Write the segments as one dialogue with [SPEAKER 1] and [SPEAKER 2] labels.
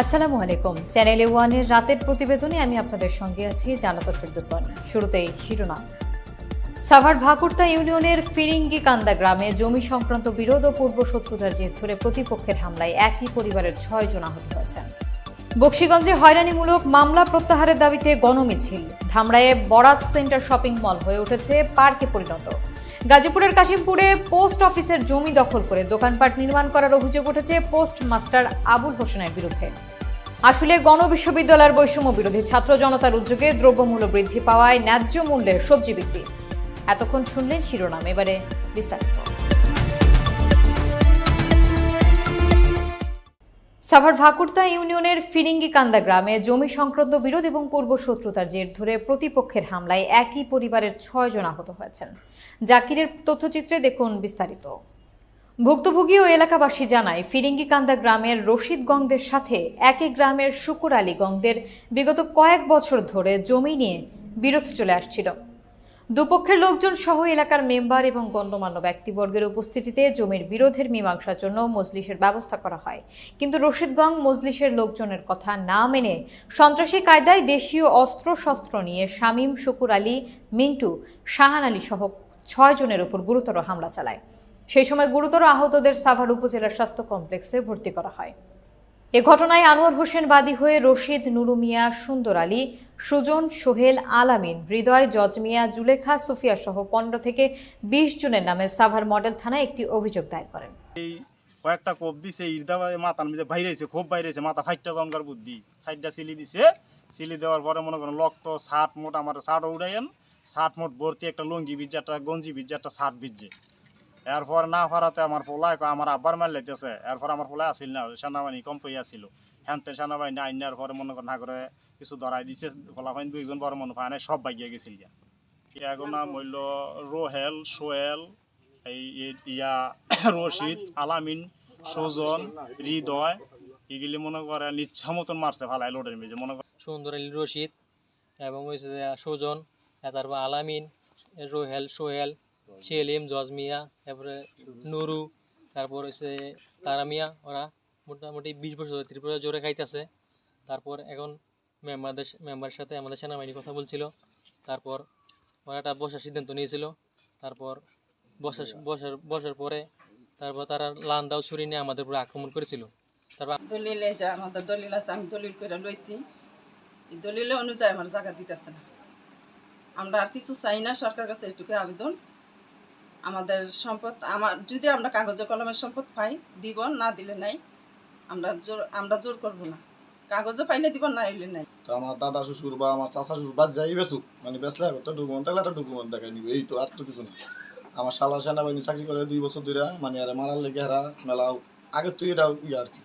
[SPEAKER 1] আসসালামু আলাইকুম। চ্যানেলে ওয়ানের রাতের প্রতিবেদনে আমি আপনাদের সঙ্গে আছি জানাতুল ফিরদৌসন শুরুতেই শিরোনাম। সাভার ভাকুর্তা ইউনিয়নের ফিরিঙ্গি কান্দা গ্রামে জমি সংক্রান্ত বিরোধ ও পূর্ব শত্রুতার জের ধরে প্রতিপক্ষের হামলায় একই পরিবারের ছয় জন আহত হয়েছেন। বক্সিগঞ্জে হয়রানিমূলক মামলা প্রত্যাহারের দাবিতে গণমিছিল। ধামরায়ে বরাত সেন্টার শপিং মল হয়ে উঠেছে পার্কে পরিণত। গাজীপুরের কাশিমপুরে পোস্ট অফিসের জমি দখল করে দোকানপাট নির্মাণ করার অভিযোগ উঠেছে পোস্ট মাস্টার আবুল হোসেনের বিরুদ্ধে। আসলে গণ বিশ্ববিদ্যালয়ের বৈষম্য বিরোধী ছাত্র জনতার উদ্যোগে দ্রব্যমূল্য বৃদ্ধি পাওয়ায় ন্যায্য মূল্যের সবজি বিক্রি। এতক্ষণ শুনলেন শিরোনাম, এবারে বিস্তারিত। সাভার ভাকুর্তা ইউনিয়নের ফিরিঙ্গি কান্দা গ্রামে জমি সংক্রান্ত বিরোধ এবং পূর্ব শত্রুতার জের ধরে প্রতিপক্ষের হামলায় একই পরিবারের ছয় জন আহত হয়েছেন। জাকিরের তথ্যচিত্রে দেখুন বিস্তারিত। ভুক্তভোগী ও এলাকাবাসী জানায় ফিরিঙ্গি কান্দা গ্রামের রশিদ গংদের সাথে একই গ্রামের শুকুর আলী গংদের বিগত কয়েক বছর ধরে জমি নিয়ে বিরোধ চলে আসছিল। দুপক্ষের লোকজন সহ এলাকার মেম্বার এবং গণ্যমান্য ব্যক্তিবর্গের উপস্থিতিতে জমির বিরোধের মীমাংসার জন্য মজলিসের ব্যবস্থা করা হয়। কিন্তু রশিদগং মজলিসের লোকজনের কথা না মেনে সন্ত্রাসী কায়দায় দেশীয় অস্ত্র শস্ত্র নিয়ে শামীম শুকুর আলী, মিন্টু শাহান আলী সহ ছয় জনের উপর গুরুতর হামলা চালায়। সেই সময় গুরুতর আহতদের সাভার উপজেলার স্বাস্থ্য কমপ্লেক্সে ভর্তি করা হয়। এ ঘটনায় আনোয়ার হোসেন বাদী হয়ে রশিদ নুরু মিয়া সুন্দর আলী, সুজন, সোহেল, আলামিন, হৃদয় জজ মিয়া জুলেখা, সুফিয়া সহ পনেরো থেকে বিশ জনের নামে সাভার মডেল থানায় একটি অভিযোগ দায়ের করেন।
[SPEAKER 2] এই কয়েকটা কোপ দিছে ইর্দা মাথার মধ্যে বাইরেছে, খুব বাইরেছে, মাথা ফাইটটা গঙ্গার বুদ্ধি। সাইডটা সিলি দিছে, সিলি দেওয়ার পরে মনে করেন লক্ত ষাট মোট আমার ষাট উড়াইন ষাট মোট ভর্তি একটা লুঙ্গি ভিজে একটা গঞ্জি ভিজে একটা শার্ট ভিজে এরপর না ফারাতে আমার পোলায় আমার আব্বার মার লেগেছে। এরপর আমার পোলায় আসিল না সেনাবাহিনী কম পই আসিল হ্যানতে সেনাবাহিনী আইনার পরে মনে করেন না করে কিছু ধরাই দিছে ফলাফাইন দুইজন বড় মনে পায় সব বাইকে গেছিল গিয়া। এখন হইল রোহেল, সোহেল, এই ইয়া, রশিদ, আলামিন, সুজন, হৃদয়, এগুলি মনে করে ইচ্ছা মতন মারছে ভালাই লোডের মেঝে, মনে করে
[SPEAKER 3] সুন্দর রশিদ, এবং সুজন তারপর আলামিন রোহেল, সোহেল সেলিম, জজমিয়া, তারপরে নুরু, তারপর হচ্ছে তারামিয়া, ওরা মোটামুটি বিশ বছর ধরে ত্রিপুরা জোরে খাইতেছে। তারপর এখন মেম্বারদের মেম্বারের সাথে আমাদের সেনাবাহিনী কথা বলছিল। তারপর ওরা একটা বসার সিদ্ধান্ত নিয়েছিল। তারপর বসার বসার বসার পরে তারপর তারা লান দাও ছুরি নিয়ে আমাদের উপরে আক্রমণ করেছিল। তারপর
[SPEAKER 4] দলিলে যা আমাদের দলিল আছে, আমি দলিল করে লইছি। দলিলে অনুযায়ী আমার জায়গা দিতেছে না। আমরা আর কিছু চাই না, সরকার কাছে এটুকু আবেদন। আমাদের সম্পদ, আমার, যদি আমরা কাগজে কলমের সম্পদ পাই, দিব, না দিলে নাই, আমরা জোর আমরা জোর করব না। কাগজে পাইলে দিব, না এলে নাই।
[SPEAKER 5] তো আমার দাদা শ্বশুর বা আমার চাচা শ্বশুর বাদ যাই বেসুক মানে বেসলে একটা ডকুমেন্ট থাকলে একটা ডকুমেন্ট দেখাই নিবে, এই তো আর তো কিছু না আমার শালা সেনাবাহিনী চাকরি করে দুই বছর ধরে মানে আর মারার লেগে হারা মেলা আগের তুই এটা ইয়ে আর কি।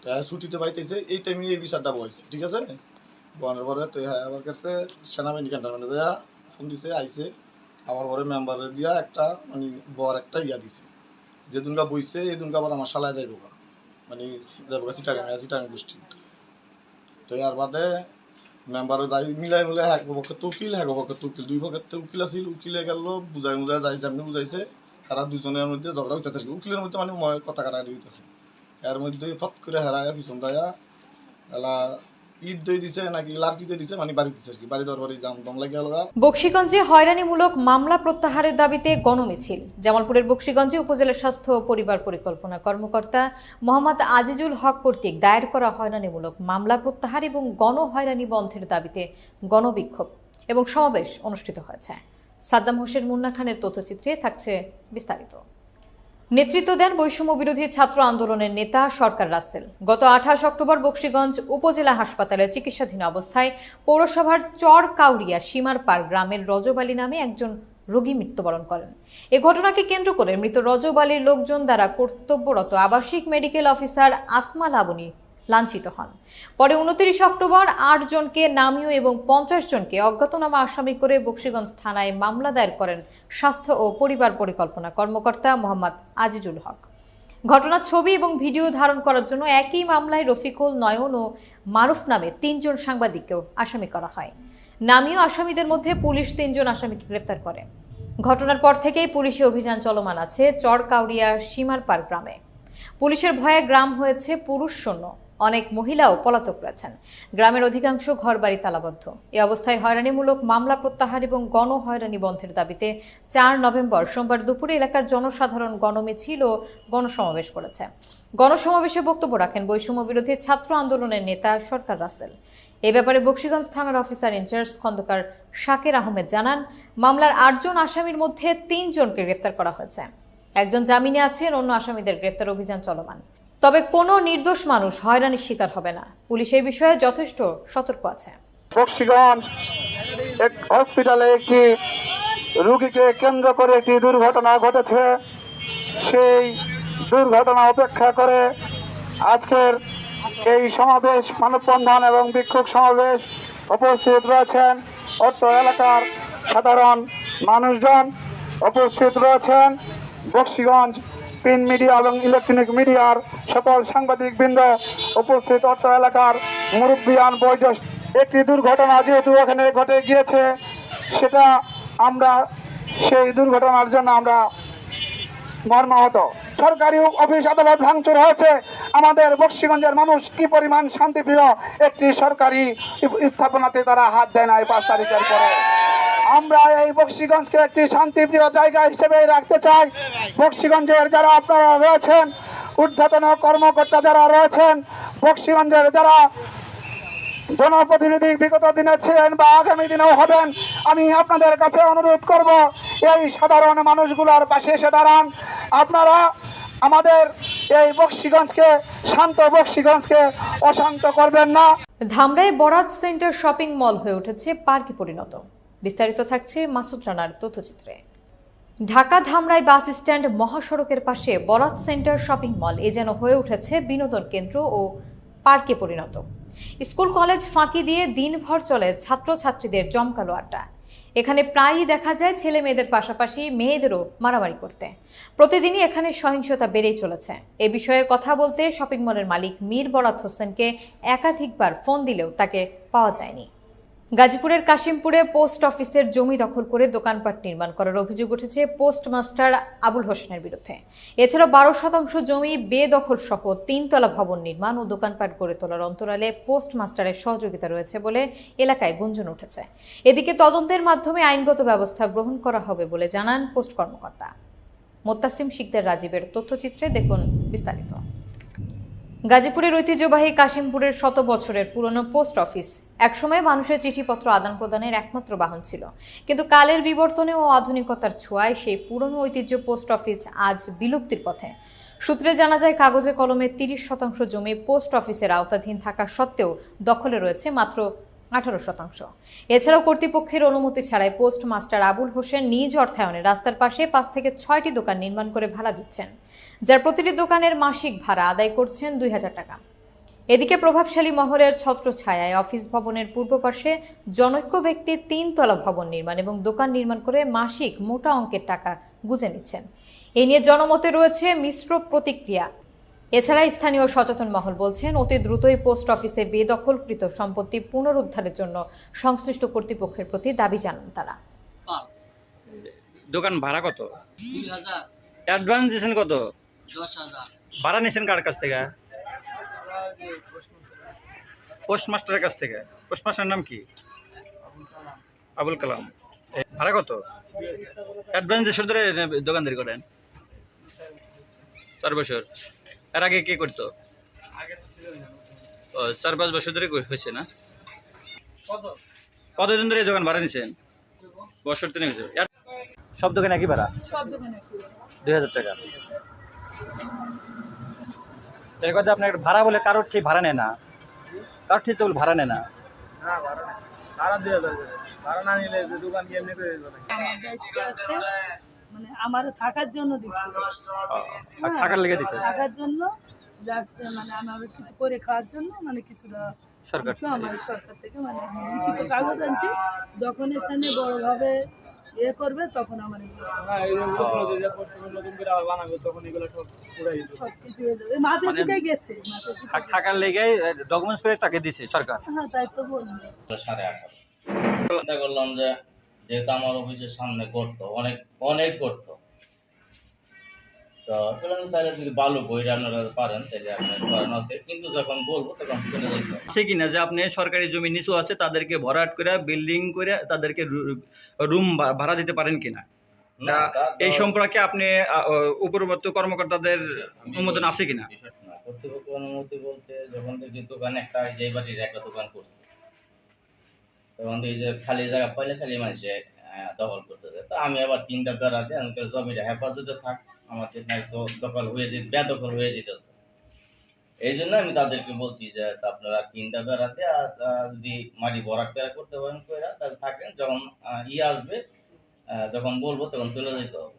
[SPEAKER 5] তো হ্যাঁ ছুটিতে পাইতেছে, এই টাইমে এই বিচারটা বয়স ঠিক আছে? বনের পরে তো হ্যাঁ আমার কাছে সেনাবাহিনী ক্যান্টনমেন্টে দেয়া ফোন দিছে আইসে আমার পরে মেম্বারে দিয়া একটা মানে বর একটা ইয়া দিছে। যে বইছে, এই দুনকা আবার আমার শালায় যাইব। মানে যাইব সিটাগাং সিটাগাং গোষ্ঠী। তো ইয়ার বাদে মেম্বার যাই, মিলাই মিলাই এক পক্ষে তো উকিল এক পক্ষে তো উকিল দুই পক্ষে উকিল আছিল, উকিলে গেল, বুঝাই মুজাই যাই যেমনি বুঝাইছে হেরা দুজনের মধ্যে ঝগড়া হইতেছে। উকিলের মধ্যে মানে মই কথা কাটাকাটি হইতেছে। এর মধ্যে ফট করে হেরা পিছন দায়া এলা মানে
[SPEAKER 1] বক্সিগঞ্জে হয়রানিমূলক মামলা প্রত্যাহারের দাবিতে গণমিছিল। জামালপুরের বক্সিগঞ্জে উপজেলা স্বাস্থ্য পরিবার পরিকল্পনা কর্মকর্তা মোহাম্মদ আজিজুল হক কর্তৃক দায়ের করা হয়রানিমূলক মামলা প্রত্যাহার এবং গণ হয়রানি বন্ধের দাবিতে গণবিক্ষোভ এবং সমাবেশ অনুষ্ঠিত হয়েছে। সাদ্দাম হোসেন মুন্না খানের তথ্যচিত্রে থাকছে বিস্তারিত। নেতৃত্ব দেন বৈষম্য বিরোধী ছাত্র আন্দোলনের নেতা সরকার রাসেল। গত আঠাশ অক্টোবর বক্সিগঞ্জ উপজেলা হাসপাতালে চিকিৎসাধীন অবস্থায় পৌরসভার চর কাউরিয়া সীমার পার গ্রামের রজব আলী নামে একজন রোগী মৃত্যুবরণ করেন। এ ঘটনাকে কেন্দ্র করে মৃত রজব আলীর লোকজন দ্বারা কর্তব্যরত আবাসিক মেডিকেল অফিসার আসমা লাবণী লাঞ্ছিত হন। পরে উনত্রিশ অক্টোবর আট জনকে নামীয় এবং পঞ্চাশ জনকে অজ্ঞাতনামা আসামি করে বক্সিগঞ্জ থানায় মামলা দায়ের করেন স্বাস্থ্য ও পরিবার পরিকল্পনা কর্মকর্তা মোহাম্মদ আজিজুল হক। ঘটনার ছবি এবং ভিডিও ধারণ করার জন্য একই মামলায় রফিকুল নয়ন ও মারুফ নামে তিনজন সাংবাদিককেও আসামি করা হয়। নামীয় আসামিদের মধ্যে পুলিশ তিনজন আসামিকে গ্রেপ্তার করে। ঘটনার পর থেকেই পুলিশে অভিযান চলমান আছে চরকাউরিয়া সীমার পার গ্রামে। পুলিশের ভয়ে গ্রাম হয়েছে পুরুষ শূন্য অনেক মহিলাও পলাতক রয়েছেন। গ্রামের অধিকাংশ ঘরবাড়ি তালাবদ্ধ। এ অবস্থায় হয়রানিমূলক মামলা প্রত্যাহার এবং গণ হয়রানি বন্ধের দাবিতে চার নভেম্বর সোমবার দুপুরে এলাকার জনসাধারণ গণমিছিল ও গণসমাবেশ করেছে। গণসমাবেশে বক্তব্য রাখেন বৈষম্য বিরোধী ছাত্র আন্দোলনের নেতা সরকার রাসেল। এ ব্যাপারে বক্সিগঞ্জ থানার অফিসার ইনচার্জ খন্দকার শাকের আহমেদ জানান, মামলার আটজন আসামির মধ্যে তিনজনকে গ্রেফতার করা হয়েছে। একজন জামিনে আছেন, অন্য আসামিদের গ্রেফতার অভিযান চলমান। তবে কোনো নির্দোষ মানুষ হয়রানির শিকার হবে না। পুলিশ এই বিষয়ে যথেষ্ট সতর্ক আছে।
[SPEAKER 6] বক্সিগঞ্জ এক হসপিটালে একটি রুগীকে কেন্দ্র করে একটি দুর্ঘটনা ঘটেছে। সেই দুর্ঘটনা উপেক্ষা করে আজকের এই সমাবেশ, মানববন্ধন এবং বিক্ষোভ সমাবেশ উপস্থিত রয়েছেন অত্র এলাকার সাধারণ মানুষজন। উপস্থিত রয়েছেন বক্সিগঞ্জ প্রিন্ট মিডিয়া এবং ইলেকট্রনিক মিডিয়ার সকল সাংবাদিক বৃন্দ উপস্থিত অর্থ এলাকার মুরব্বিয়ান বয়োজ্যেষ্ঠ। একটি দুর্ঘটনা যেহেতু ওখানে ঘটে গিয়েছে, সেটা আমরা, সেই দুর্ঘটনার জন্য আমরা মর্মাহত। সরকারি অফিস আদালত ভাঙচুর হয়েছে। আমাদের বক্সিগঞ্জের মানুষ কি পরিমাণ শান্তিপ্রিয়? একটি সরকারি স্থাপনাতে তারা হাত দেয় না এই পাঁচ তারিখের পরে। আমরা এই বক্সিগঞ্জকে একটি শান্তিপ্রিয় জায়গা হিসেবে রাখতে চাই। বক্সিগঞ্জের যারা আপনারা রয়েছেন, ঊর্ধ্বতন কর্মকর্তা যারা রয়েছেন, বক্সিগঞ্জের যারা জনপ্রতিনিধি বিগত দিনে ছিলেন বা আগামী দিনেও হবেন, আমি আপনাদের কাছে অনুরোধ করব, এই সাধারণ মানুষগুলোর পাশে এসে দাঁড়ান। আপনারা আমাদের এই বক্সিগঞ্জকে, শান্ত বক্সিগঞ্জকে অশান্ত করবেন না।
[SPEAKER 1] ধামরাই বরাত সেন্টার শপিং মল হয়ে উঠেছে পার্কে পরিণত। বিস্তারিত থাকছে মাসুদ রানার তথ্যচিত্রে। ঢাকা ধামরাই বাস স্ট্যান্ড মহাসড়কের পাশে বরাত সেন্টার শপিং মল, এ যেন হয়ে উঠেছে বিনোদন কেন্দ্র ও পার্কে পরিণত। স্কুল কলেজ ফাঁকি দিয়ে দিনভর চলে ছাত্রছাত্রীদের জমকালো আড্ডা। এখানে প্রায়ই দেখা যায় ছেলে মেয়েদের পাশাপাশি মেয়েদেরও মারামারি করতে। প্রতিদিনই এখানে সহিংসতা বেড়েই চলেছে। এ বিষয়ে কথা বলতে শপিং মলের মালিক মীর বরাত হোসেনকে একাধিকবার ফোন দিলেও তাকে পাওয়া যায়নি। গাজীপুরের কাশিমপুরে পোস্ট অফিসের জমি দখল করে দোকানপাট নির্মাণ করার অভিযোগ উঠেছে পোস্টমাস্টার আবুল হোসেনের বিরুদ্ধে। এছাড়া বারো শতাংশ জমি বেদখল সহ তিনতলা ভবন নির্মাণ ও দোকানপাট গড়ে তোলার অন্তরালে পোস্টমাস্টারের সহযোগিতা রয়েছে বলে এলাকায় গুঞ্জন উঠেছে। এদিকে তদন্তের মাধ্যমে আইনগত ব্যবস্থা গ্রহণ করা হবে বলে জানান পোস্ট কর্মকর্তা। মোত্তাসিম শিকদার রাজীবের তথ্যচিত্রে দেখুন বিস্তারিত। গাজীপুরের ঐতিহ্যবাহী কাশিমপুরের শত বছরের পুরনো পোস্ট অফিস। একসময় মানুষের চিঠিপত্র আদান প্রদানের একমাত্র বাহন ছিল। কিন্তু কালের বিবর্তনে ও আধুনিকতার ছোঁয়ায় সেই পুরনো ঐতিহ্য পোস্ট অফিস আজ বিলুপ্তির পথে। সূত্রে জানা যায়, কাগজে কলমে তিরিশ শতাংশ জমি পোস্ট অফিসের আওতাধীন থাকা সত্ত্বেও দখলে রয়েছে মাত্র আঠারো শতাংশ। এছাড়াও কর্তৃপক্ষের অনুমতি ছাড়াই পোস্ট মাস্টার আবুল হোসেন নিজ অর্থায়নে রাস্তার পাশে পাঁচ থেকে ছয়টি দোকান নির্মাণ করে ভাড়া দিচ্ছেন। যার প্রতিটি দোকানের মাসিক ভাড়া আদায় করছেন দুই হাজার টাকা। এদিকে প্রভাবশালী মহলের ছত্র ছায়ায় অফিস ভবনের পূর্ব পাশে জনৈক্য ব্যক্তির তিনতলা ভবন নির্মাণ এবং দোকান নির্মাণ করে মাসিক মোটা অঙ্কের টাকা গুজে নিচ্ছেন। এ নিয়ে জনমতে রয়েছে মিশ্র প্রতিক্রিয়া। এছাড়া স্থানীয় সচেতন মহল বলছেন অতি দ্রুতই পোস্ট অফিসে বেদখলকৃত সম্পত্তি পুনরুদ্ধারের জন্য সংশ্লিষ্ট কর্তৃপক্ষের প্রতি দাবি জানান তারা।
[SPEAKER 7] দোকান ভাড়া কত? অ্যাডভান্স দিয়েছেন কত? ভাড়া নিয়েছেন কার কাছ থেকে? পোস্ট মাস্টারের কাছ থেকে। পোস্ট মাস্টারের নাম কি? আবুল কালাম। ভাড়া কত? অ্যাডভান্স শুধু ধরে দোকানদারি করেন। চার বছর। এর আগে কে করতো? চার পাঁচ বছর ধরে হয়েছে না? কতদিন ধরে দোকান ভাড়া নিয়েছেন বছর তিন হয়েছে। সব দোকানে একই ভাড়া। দুই হাজার টাকা। এর কথা আপনার ভাড়া বলে কারোর ঠিক ভাড়া নেয় না? কারোর ঠিক তো বলে ভাড়া নেয় না।
[SPEAKER 8] আমার মানে আমার থাকার জন্য দিচ্ছে
[SPEAKER 7] ও, আর থাকার লেগে দিছে?
[SPEAKER 8] থাকার জন্য যাচ্ছে মানে আমার কিছু করে খাওয়ার জন্য মানে কিছুটা
[SPEAKER 7] সরকার
[SPEAKER 8] আমার সরকার থেকে মানে লিখিত কাগজ আনছি। যখন এখানে বড়ভাবে ইয়ে করবে তখন আমার
[SPEAKER 7] টাকার লেগে ডকুমেন্টস করে তাকে দিছে সরকার।
[SPEAKER 8] হ্যাঁ তাই তো
[SPEAKER 9] সাড়ে চিন্তা করলাম যে যেহেতু আমার অফিসের সামনে করতো অনেক অনেক করতো। তো বললাম তাহলে যদি বালু বইটা আপনারা পারেন তাহলে আপনার করেন ওকে। কিন্তু যখন বলব তখন চলে যেতে হবে।
[SPEAKER 7] সে কিনা যে আপনি সরকারি জমি নিচু আছে তাদেরকে ভরাট করে বিল্ডিং করে তাদেরকে রুম ভাড়া দিতে পারেন কিনা এই সম্পর্কে আপনি আহ, কর্মকর্তাদের অনুমোদন আছে কিনা
[SPEAKER 9] কর্তৃপক্ষ অনুমতি বলতে যখন দেখি দোকান একটা যে বাড়ির একটা দোকান করছে তখন দেখি যে খালি জায়গা পাইলে খালি মানুষে দখল করতেছে তো আমি আবার তিনটা বেড়া দিয়ে আমি জমিটা হেফাজতে থাক আমাদের নাই তো দখল হয়ে যেতে বেদখল হয়ে যেতেছে। এই জন্য আমি তাদেরকে বলছি যে আপনারা তিনটা বেড়াতে আর যদি মাটি ভরাট করে করতে পারেন কইরা তাহলে থাকেন যখন ইয়ে আসবে যখন বলব তখন চলে যেতে হবে।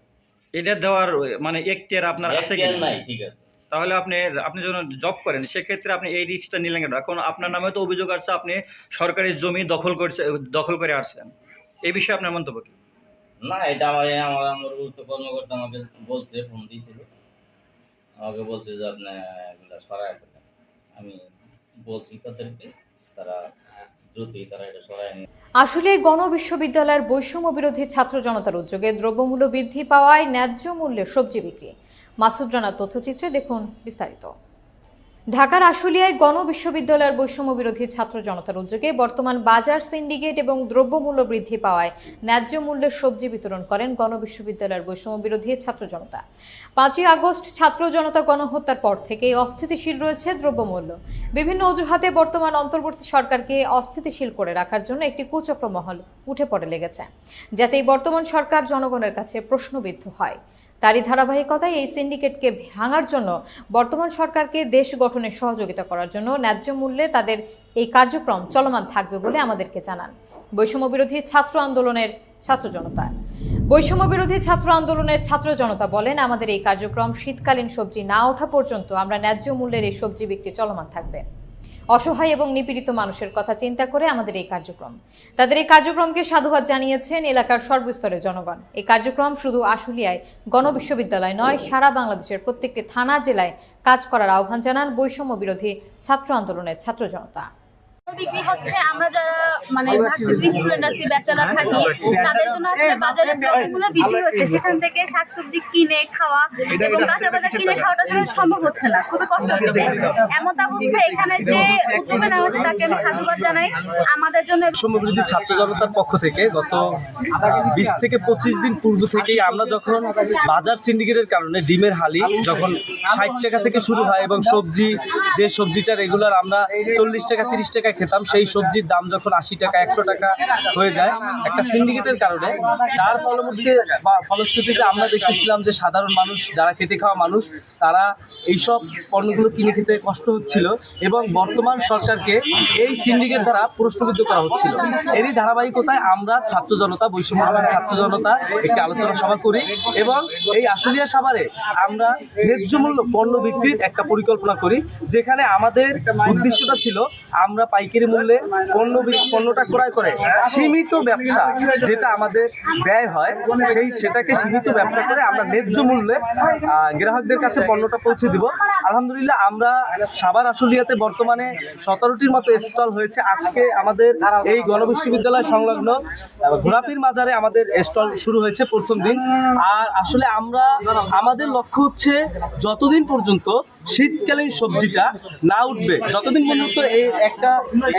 [SPEAKER 7] এটা দেওয়ার মানে এখতিয়ার আপনার আছে কিনা?
[SPEAKER 9] নাই ঠিক আছে।
[SPEAKER 7] তাহলে আপনি আপনি যখন জব করেন সেক্ষেত্রে আপনি এই রিক্সটা নিলেন কেন? এখন আপনার নামে তো অভিযোগ আসছে আপনি সরকারি জমি দখল করছে দখল করে আসছেন এই বিষয়ে আপনার মন্তব্য কি?
[SPEAKER 9] না এটা আমার আমার আমার গুরুত্ব কর্মকর্তা আমাকে বলছে ফোন দিয়েছিল। আমাকে বলছে যে আপনি এগুলা সরাই ফেলেন আমি বলছি তাদেরকে তারা দ্রুতই তারা এটা সরাই নিয়ে।
[SPEAKER 1] আসলে গণ বিশ্ববিদ্যালয়ের বৈষম্য বিরোধী ছাত্র জনতার উদ্যোগে দ্রব্যমূল্য বৃদ্ধি পাওয়ায় ন্যায্য মূল্যে সবজি বিক্রি। মাসুদ রানার তথ্যচিত্রে দেখুন বিস্তারিত। ঢাকার আশুলিয়ায় গণ বিশ্ববিদ্যালয়ের বৈষম্য বিরোধী ছাত্র জনতার উদ্যোগে বর্তমান বাজার, সিন্ডিকেট এবং দ্রব্যমূল্য বৃদ্ধি পাওয়ায় ন্যায্য মূল্যের সবজি বিতরণ করেন গণ বিশ্ববিদ্যালয়ের বৈষম্য বিরোধী ছাত্র জনতা। পাঁচই আগস্ট ছাত্র জনতা গণহত্যার পর থেকেই অস্থিতিশীল রয়েছে দ্রব্যমূল্য। বিভিন্ন অজুহাতে বর্তমান অন্তর্বর্তী সরকারকে অস্থিতিশীল করে রাখার জন্য একটি কুচক্র মহল উঠে পড়ে লেগেছে যাতে এই বর্তমান সরকার জনগণের কাছে প্রশ্নবিদ্ধ হয়। তারই ধারাবাহিকতায় এই সিন্ডিকেটকে ভাঙার জন্য বর্তমান সরকারকে দেশ গঠনে সহযোগিতা করার জন্য ন্যায্য মূল্যে তাদের এই কার্যক্রম চলমান থাকবে বলে আমাদেরকে জানান। বৈষম্য বিরোধী ছাত্র আন্দোলনের ছাত্র জনতা। বৈষম্য বিরোধী ছাত্র আন্দোলনের ছাত্র জনতা বলেন, আমাদের এই কার্যক্রম শীতকালীন সবজি না ওঠা পর্যন্ত আমরা ন্যায্য মূল্যের এই সবজি বিক্রি চলমান থাকবে। অসহায় এবং নিপীড়িত মানুষের কথা চিন্তা করে আমাদের এই কার্যক্রম। তাদের এই কার্যক্রমকে সাধুবাদ জানিয়েছেন এলাকার সর্বস্তরের জনগণ। এই কার্যক্রম শুধু আশুলিয়ায় গণবিশ্ববিদ্যালয় নয়, সারা বাংলাদেশের প্রত্যেকটি থানা, জেলায় কাজ করার আহ্বান জানান বৈষম্য বিরোধী ছাত্র আন্দোলনের ছাত্র জনতা।
[SPEAKER 10] বিক্রি হচ্ছে, আমরা যারা মানে ভার্সিটি স্টুডেন্ট আছি ব্যাচেলার থাকি, তাদের জন্য আসলে বাজারে হচ্ছে। সেখান থেকে শাকসবজি কিনে খাওয়া এবং কাঁচা বাজার কিনে খাওয়াটা আসলে সম্ভব হচ্ছে না, খুবই কষ্ট হচ্ছে। এমন এখানে যে নেওয়া হচ্ছে তাকে আমি সাধুবাদ জানাই। আমাদের জন্য
[SPEAKER 11] বিরোধী ছাত্র জনতার পক্ষ থেকে গত বিশ থেকে পঁচিশ দিন পূর্ব থেকেই আমরা যখন বাজার সিন্ডিকেটের কারণে ডিমের হালি যখন ষাট টাকা থেকে শুরু হয় এবং সবজি, যে সবজিটা রেগুলার আমরা চল্লিশ টাকা, তিরিশ টাকা খেতাম, সেই সবজির দাম যখন আশি টাকা, একশো টাকা হয়ে যায় একটা সিন্ডিকেটের কারণে। যার ফলবর্তী বা ফলশ্রুতিতে আমরা দেখতেছিলাম যে সাধারণ মানুষ, যারা খেটে খাওয়া মানুষ, তারা এইসব পণ্যগুলো কিনে খেতে কষ্ট হচ্ছিল এবং বর্তমান সরকারকে এই সিন্ডিকেট দ্বারা প্রশ্নবিদ্ধ করা হচ্ছিল। এরই ধারাবাহিকতায় আমরা ছাত্র জনতা, বৈষম্য ছাত্র জনতা একটি আলোচনা সভা করি এবং এই আশুলিয়া সাভারে আমরা ন্যায্য মূল্য পণ্য বিক্রির একটা পরিকল্পনা করি, যেখানে আমাদের উদ্দেশ্যটা ছিল, আমরা পাইকারি মূল্যে পণ্য পণ্যটা ক্রয় করে সীমিত ব্যবসা যেটা আমাদের ব্যয় হয়, সেই সেটাকে সীমিত ব্যবসা করে আমরা ন্যায্য মূল্যে গ্রাহকদের কাছে পণ্যটা পৌঁছে দিব। আলহামদুলিল্লাহ, আমরা সাবার আশুলিয়াতে বর্তমানে সতেরোটির মতো স্টল হয়েছে। আজকে আমাদের এই গণবিশ্ববিদ্যালয় সংলগ্ন ঘোরাপির মাজারে আমাদের স্টল শুরু হয়েছে প্রথম দিন। আর আসলে আমরা, আমাদের লক্ষ্য হচ্ছে যতদিন পর্যন্ত শীতকালীন সবজিটা না উঠবে। যতদিন পর্যন্ত এই একটা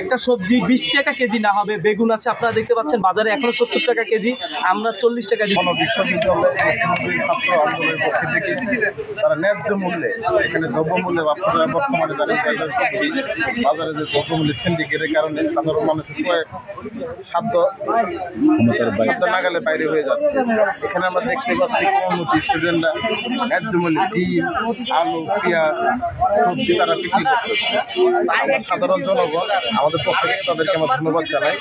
[SPEAKER 11] একটা সবজি বিশ টাকা কেজি না হবে, বেগুন আছে, আপনারা দেখতে পাচ্ছেন বাজারে এখনও সত্তর টাকা কেজি, আমরা চল্লিশ টাকা
[SPEAKER 5] তারা ন্যায্য মূল্যে, এখানে দ্রব্যমূল্যে বর্তমানে বাজারে যে দ্রব্যমূল্যের সিন্ডিকেটের কারণে সাধারণ নাগালে বাইরে হয়ে যাচ্ছে। এখানে আমরা দেখতে পাচ্ছি স্টুডেন্টরা ন্যায্য মূল্যে ডিম, আলু, পেঁয়াজ সবজি তারা বিক্রি করতেছে। সাধারণ জনগণ, আমাদের পক্ষ থেকে তাদেরকে আমরা ধন্যবাদ জানাই।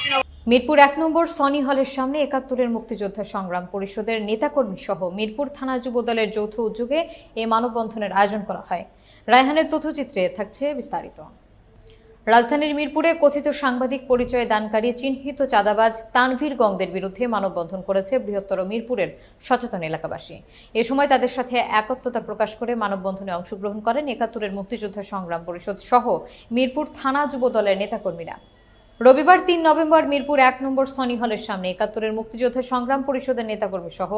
[SPEAKER 1] মিরপুর এক নম্বর সনি হলের সামনে একাত্তরের মুক্তিযোদ্ধা সংগ্রাম পরিষদের নেতাকর্মী সহ মিরপুর থানা যুবদলের যৌথ উদ্যোগে এই মানববন্ধনের আয়োজন করা হয়। রায়হানের তথ্যচিত্রে থাকছে বিস্তারিত। রাজধানীর মিরপুরে কথিত সাংবাদিক পরিচয় দানকারী চিহ্নিত চাঁদাবাজ তানভীর গংদের বিরুদ্ধে মানববন্ধন করেছে বৃহত্তর মিরপুরের সচেতন এলাকাবাসী। এ সময় তাদের সাথে একত্রতা প্রকাশ করে মানববন্ধনে অংশগ্রহণ করেন একাত্তরের মুক্তিযোদ্ধা সংগ্রাম পরিষদ সহ মিরপুর থানা যুব দলের নেতাকর্মীরা। রবিবার তিন নভেম্বর মিরপুর এক নম্বর সনি হলের সামনে একাত্তরের মুক্তিযোদ্ধা সংগ্রাম পরিষদের নেতাকর্মী সহ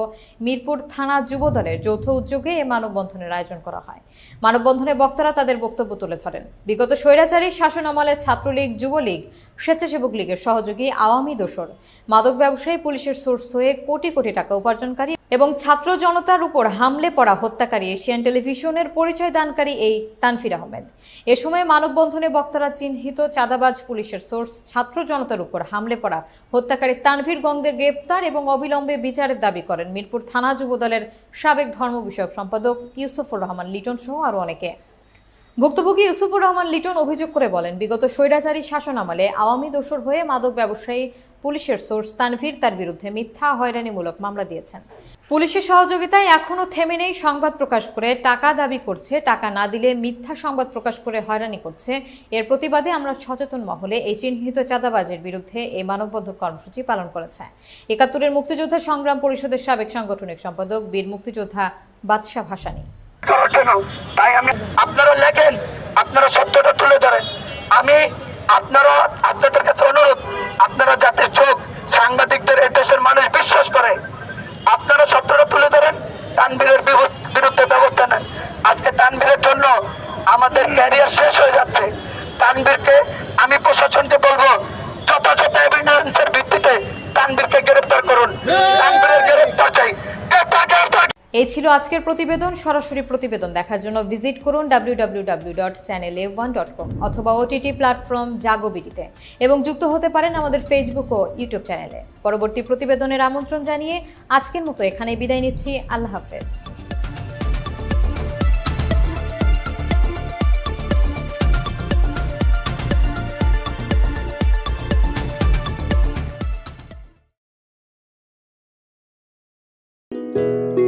[SPEAKER 1] মিরপুর থানা যুবদলের যৌথ উদ্যোগে এ মানববন্ধনের আয়োজন করা হয়। মানববন্ধনে বক্তারা তাদের বক্তব্য তুলে ধরেন। বিগত স্বৈরাচারী শাসন আমলে ছাত্রলীগ, যুবলীগ স্বেচ্ছাসেবক লীগের সহযোগী আওয়ামী দোসর। মাদক ব্যবসায়ী, পুলিশের সোর্স হয়ে কোটি কোটি টাকা উপার্জনকারী এবং ছাত্র জনতার উপর হামলে পড়া হত্যাকারী এশিয়ান টেলিভিশনের পরিচয় দানকারী এই তানফির আহমেদ। এ সময় মানববন্ধনে বক্তারা চিহ্নিত চাঁদাবাজ পুলিশের সোর্স ছাত্র জনতার উপর হামলে পড়া হত্যাকারী তানভীর গঙ্গদের গ্রেপ্তার এবং অবিলম্বে বিচারের দাবি করেন মিরপুর থানা যুবদলের সাবেক ধর্ম বিষয়ক সম্পাদক ইউসুফুর রহমান লিটন সহ আরও অনেকে। ভুক্তভোগী ইউসুফুর রহমান লিটন অভিযোগ করে বলেন, বিগত স্বৈরাচারী শাসন আমলে আওয়ামী দোসর হয়ে মাদক ব্যবসায়ী পুলিশের সোর্স তানভীর তার বিরুদ্ধে মিথ্যা হয়রানিমূলক মামলা দিয়েছেন। পুলিশের সহযোগিতায় এখনও থেমে নেই সংবাদ প্রকাশ করে টাকা দাবি করছে। টাকা না দিলে মিথ্যা সংবাদ প্রকাশ করে হয়রানি করছে। এর প্রতিবাদে আমরা সচেতন মহলে এই চিহ্নিত চাঁদাবাজের বিরুদ্ধে এই মানববন্ধন কর্মসূচি পালন করেছে। একাত্তরের মুক্তিযোদ্ধা সংগ্রাম পরিষদের সাবেক সাংগঠনিক সম্পাদক বীর মুক্তিযোদ্ধা বাদশাহ ভাসানী।
[SPEAKER 12] তাই আমি আপনারা লেখেন, আপনারা সত্যটা তুলে ধরেন। আমি আপনারা, আপনাদের কাছে অনুরোধ আপনারা জাতির চোখ সাংবাদিকদের দেশের মানুষ বিশ্বাস করে। আপনারা সত্যটা তুলে ধরেন তানবীরের বিরুদ্ধে ব্যবস্থা নেন। আজকে তানবীরের জন্য আমাদের ক্যারিয়ার শেষ হয়ে যাচ্ছে। তানবিরকে আমি প্রশাসনকে বলব, যথাযথ এভিডেন্সের ভিত্তিতে তানবিরকে গ্রেফতার করুন। তানবীরের গ্রেফতার চাই গ্রেফতার গ্রেফতার
[SPEAKER 1] এই ছিল আজকের প্রতিবেদন। সরাসরি প্রতিবেদন দেখার জন্য ভিজিট করুন www.channel1.com অথবা ওটিটি প্ল্যাটফর্ম জাগোবিডিতে এবং যুক্ত হতে পারেন আমাদের ফেসবুক ও ইউটিউব চ্যানেলে পরবর্তী প্রতিবেদনের আমন্ত্রণ জানিয়ে আজকের মতো এখানে বিদায় নিচ্ছি। আল্লাহ হাফেজ।